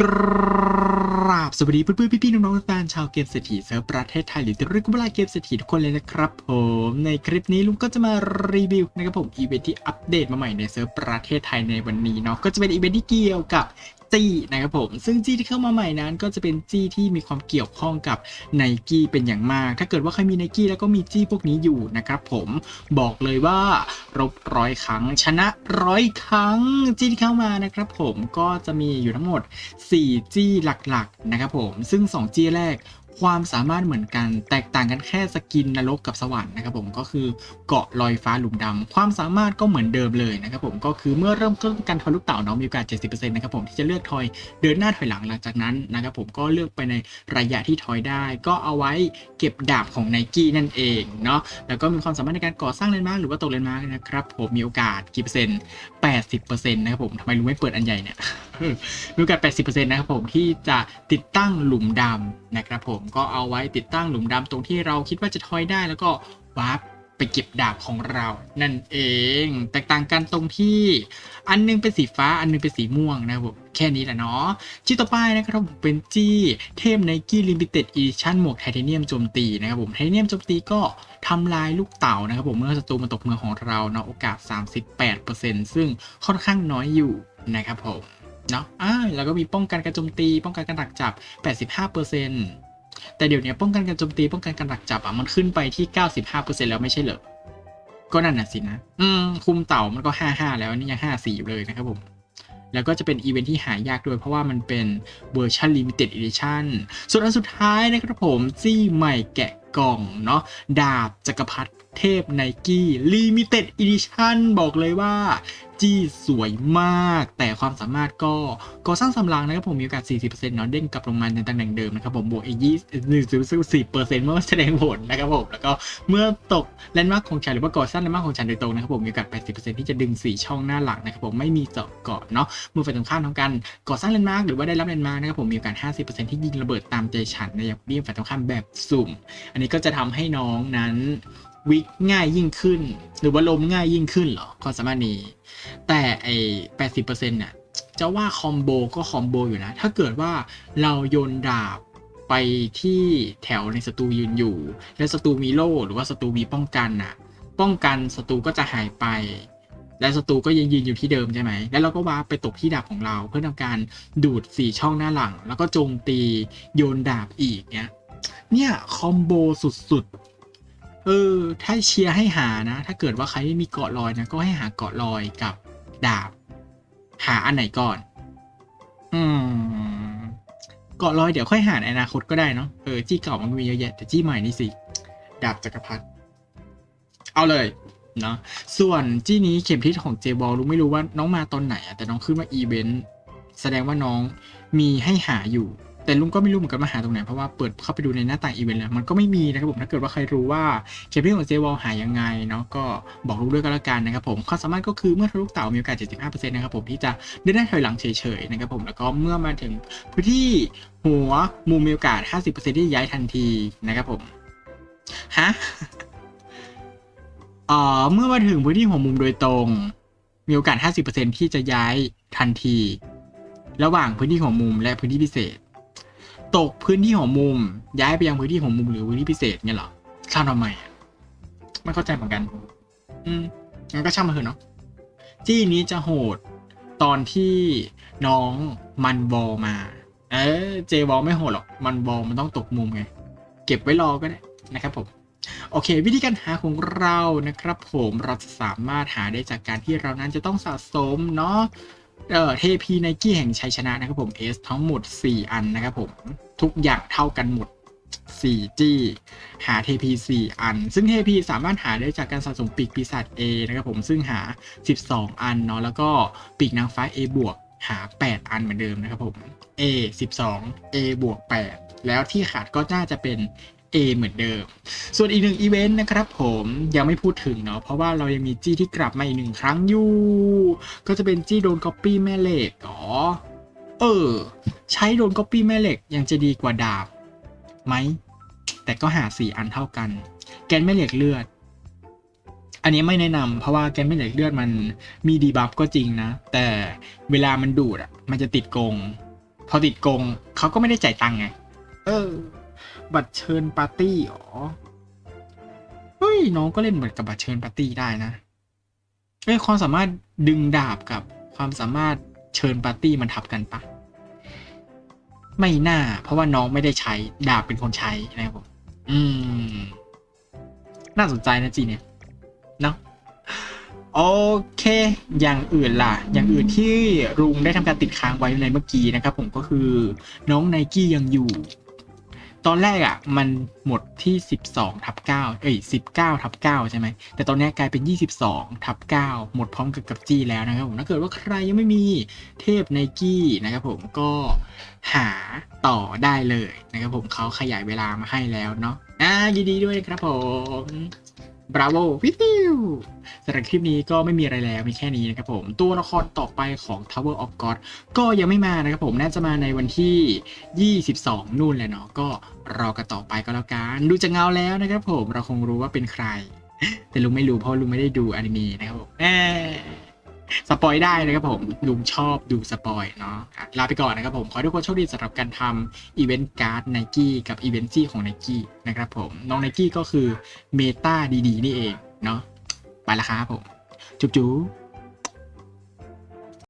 กราบสวัสดีเพื่อนๆพี่ๆน้องๆแฟนชาวเกมเศรษฐีเซิร์ฟประเทศไทยหรือที่เรียกว่าเกมเศรษฐีทุกคนเลยนะครับผมในคลิปนี้ลุงก็จะมารีวิวนะครับผมอีเวนท์ที่อัปเดตมาใหม่ในเซิร์ฟประเทศไทยในวันนี้เนาะก็จะเป็นอีเวนท์ที่เกี่ยวกับ จี้นะครับผม ซึ่งจี้ที่เข้ามาใหม่นั้น ก็จะเป็นจี้ที่มีความเกี่ยวข้องกับไนกี้เป็นอย่างมาก ถ้าเกิดว่าใครมีไนกี้แล้วก็มีจี้พวกนี้อยู่นะครับผมบอกเลยว่ารบร้อยครั้งชนะร้อยครั้งจี้ที่เข้ามานะครับผมก็จะมีอยู่ทั้งหมด4จี้หลักๆนะครับผมซึ่ง2จี้แรก ความสามารถเหมือนกัน แตกต่างกันแค่สกินนรกกับสวรรค์นะครับผมก็คือเกาะลอยฟ้าหลุมดำความสามารถก็เหมือนเดิมเลยนะครับผมก็คือเมื่อเริ่มต้นการทอยลูกเต่าเนาะมีโอกาส 70%นะครับผมที่จะเลือกทอยเดินหน้าถอยหลังหลังจากนั้นนะครับผมก็เลือกไปในระยะที่ทอยได้ ก็เอาไว้เก็บดาบของไนกี้นั่นเองเนาะแล้วก็มีความสามารถในการก่อสร้างเลนมาร์กหรือว่าตกเลนมาร์กนะครับผมมีโอกาสกี่เปอร์เซ็นต์80%นะครับผมทำไมลุงไม่เปิดอันใหญ่เนี่ยมีโอกาส80%นะครับผมที่จะติดตั้งหลุมดำนะครับผมก็เอาไว้ติดตั้งหลุมดำตรงที่เราคิดว่าจะทอยได้แล้วก็วาร์ป ไปเก็บดาบของเรานั่นเอง แตกต่างกันตรงที่อันหนึงเป็นสีฟ้าอันหนึงเป็นสีม่วงนะครับผมแค่นี้แหละเนาะจี้ต่อไปนะครับผมเป็นจี้เทพไนกี้ลิมิเต็ดอีดิชั่นหมวกไทเทเนียมโจมตีนะครับผมไทเทเนียมโจมตีก็ทำลายลูกเต่านะครับผมเมื่อศัตรูมาตกเมืองของเราเนาะโอกาส 38%ซึ่งค่อนข้างน้อยอยู่นะครับผมเนาะอ่าแล้วก็มีป้องกันการโจมตี ป้องกันการดักจับ 85% แต่เดี๋ยวนี้ป้องกันการโจมตีป้องกันการดักจับอะมันขึ้นไปที่ 95%แล้วไม่ใช่เหรอ ก็นั่นน่ะสินะ อืม คุมเต่ามันก็ 55 แล้วนี่ยัง 54 อยู่เลยนะครับผม แล้วก็จะเป็นอีเวนท์ที่หายากด้วยเพราะว่ามันเป็นเวอร์ชันลิมิเต็ดอีดิชั่นส่วนอันสุดท้ายนะครับผม ซี่ใหม่แกะกล่องเนาะดาบจักรพรรดิ เทพไนกี้ลิมิเต็ดอีดิชั่นบอกเลยว่า จี้สวยมาก แต่ความสามารถก็ก่อสร้างสำรางนะครับผมมีโอกาส 40%เนาะเด้งกลับลงมาในตำแหน่งเดิมนะครับผมบวกอีก20 10%เมื่อแสดงผลนะครับผม แล้วก็เมื่อตกแลนด์มาร์คของฉันหรือว่าก่อสร้างแลนด์มาร์คของฉันโดยตรงนะครับผมมีโอกาส 80%ที่จะดึง 4 ช่องหน้าหลังนะครับผมไม่มีเจาะเกาะเนาะเมื่อฝ่ายตรงข้ามทำการก่อสร้างแลนด์มาร์คหรือว่าได้รับแลนด์มาร์คนะครับผมมีโอกาส 50%ที่ยิงระเบิดตามใจฉันในอย่างนี้ฝ่ายตรงข้ามแบบสุ่ม อันนี้ก็จะทำให้น้องนั้น วิกง่ายยิ่งขึ้น หรือว่าลมง่ายยิ่งขึ้นเหรอความสามารถนี้ แต่ไอ้แปดสิบเปอร์เซ็นต์เนี่ยจะว่าคอมโบก็คอมโบอยู่นะ ถ้าเกิดว่าเราโยนดาบไปที่แถวในศัตรูยืนอยู่ และศัตรูมีโล่หรือว่าศัตรูมีป้องกันน่ะ ป้องกันศัตรูก็จะหายไป และศัตรูก็ยังยืนอยู่ที่เดิมใช่ไหม แล้วเราก็วาไปตกที่ดาบของเรา เพื่อทำการดูดสี่ช่องหน้าหลัง แล้วก็โจมตีโยนดาบอีกเนี่ยเนี่ยคอมโบสุด เออ ถ้าเชียร์ให้หานะ ถ้าเกิดว่าใครไม่มีเกาะลอยนะ ก็ให้หาเกาะลอยกับดาบ หาอันไหนก่อน อืม เกาะลอยเดี๋ยวค่อยหาในอนาคตก็ได้เนาะ เออ จี้เก่ามันมีเยอะแยะ แต่จี้ใหม่นี่สิ ดาบจักรพรรดิ เอาเลยเนาะ ส่วนจี้นี้เข็มทิศของเจบอลรู้ไม่รู้ว่าน้องมาตอนไหนอะแต่น้องขึ้นมาอีเวนต์ แสดงว่าน้องมีให้หาอยู่ แต่ลุงก็ไม่รู้เหมือนกันว่าหาตรงไหน เพราะว่าเปิดเข้าไปดูในหน้าต่างอีเวนต์แล้วมันก็ไม่มีนะครับผมถ้าเกิดว่าใครรู้ว่าเข็มทิศของเจวอลหายังไงเนาะก็บอกลุงด้วยก็แล้วกันนะครับผมความสามารถก็คือเมื่อทะลุเต่ามีโอกาส 75%นะครับผมที่จะเดินได้ถอยหลังเฉยๆนะครับผมแล้วก็เมื่อมาถึงพื้นที่หัวมุมมีโอกาส 50%ที่จะย้ายทันทีนะครับผมฮะเอ่อเมื่อมาถึงพื้นที่หัวมุมโดยตรง มีโอกาส 50%ที่จะย้ายทันที ระหว่างพื้นที่หัวมุมและพื้นที่พิเศษ ตกพื้นที่หัวมุม ย้ายไปยังพื้นที่หัวมุมหรือพื้นที่พิเศษเนี่ยเหรอช่างทำไมอะไม่เข้าใจเหมือนกัน อืมงั้นก็ช่างมาเถอะเนาะจี้นี้จะโหดตอนที่น้องมันบอลมา เออเจบอลไม่โหดหรอก มันบอลมันต้องตกมุมไง เก็บไว้รอก็ได้นะครับผม โอเค วิธีการหาของเรานะครับ ผมเราจะสามารถหาได้จากการที่เรานั้นจะต้องสะสมเนาะ เอ่อเทพีไนกี้แห่งชัยชนะนะครับผม S ทั้งหมด 4 อันนะครับผมทุกอย่างเท่ากันหมด 4G หาเทพี4อัน ซึ่งเทพีสามารถหาได้จากการสะสมปีกปีศาจ A นะครับผมซึ่งหา 12 อันเนาะแล้วก็ปีกนางฟ้า A บวกหา 8 อันเหมือนเดิมนะครับผม A 12 A บวก8แล้วที่ขาดก็น่าจะเป็น A เหมือนเดิม ส่วนอีกหนึ่งอีเวนต์นะครับผมยังไม่พูดถึงเนาะเพราะว่าเรายังมีจี้ที่กลับมาอีกหนึ่งครั้งอยู่ ก็จะเป็นจี้โดนก๊อปปี้แม่เหล็กอ๋อเออ ใช้โดนก๊อปปี้แม่เหล็กยังจะดีกว่าดาบไหม แต่ก็หาสี่อันเท่ากัน แกนแม่เหล็กเลือด อันนี้ไม่แนะนำเพราะว่าแกนแม่เหล็กเลือดมันมีดีบัฟก็จริงนะ แต่เวลามันดูดอะ มันจะติดกง พอติดกงเขาก็ไม่ได้จ่ายตังค์ไง เออ บัตรเชิญปาร์ตี้อ๋อเฮ้ยน้องก็เล่นเหมือนกับบัตรเชิญปาร์ตี้ได้นะเอ้ยความสามารถดึงดาบกับความสามารถเชิญปาร์ตี้มันทับกันปะไม่น่า เพราะว่าน้องไม่ได้ใช้ดาบเป็นคนใช้นะครับผมอืม น่าสนใจนะจีเนี่ยเนาะโอเค อย่างอื่นล่ะ อย่างอื่นที่รุงได้ทำการติดค้างไว้ในเมื่อกี้นะครับผมก็คือน้องไนกี้ยังอยู่ ตอนแรกอะ่ะมันหมดที่ 12ทับ9เอ้ย19ทับ9ใช่ไหมแต่ตอนนี้กลายเป็น 22ทับ9หมดพร้อมกับกับจี้แล้วนะครับผมถ้าเกิดว่าใครยังไม่มีเทพไนกี้นะครับผมก็หาต่อได้เลยนะครับผมเขาขยายเวลามาให้แล้วเนาะอ่ายินดีด้วยครับผม บราโววิติวสำหรับคลิปนี้ก็ไม่มีอะไรแล้วมีแค่นี้นะครับผมตัวละครต่อไปของ Tower of God ก็ยังไม่มานะครับผมน่าจะมาในวันที่ 22 นู่นแหละเนาะก็รอกันต่อไปก็แล้วกันดูจากเงาแล้วนะครับผมเราคงรู้ว่าเป็นใคร แต่ลุงไม่รู้เพราะลุงไม่ได้ดูอนิเมะนะครับผมแสปอยได้นะครับผมลุงชอบดูสปอยเนาะอะลาไปก่อนนะครับผมขอให้ทุกคนโชคดีสำหรับการทำอีเวนต์การ์ดไนกี้กับอีเวนต์ซี่ของไนกี้นะครับผมน้องไนกี้ก็คือเมตาดีๆ นี่เองเนาะไปละครับผม จุ๊บจุ๊บ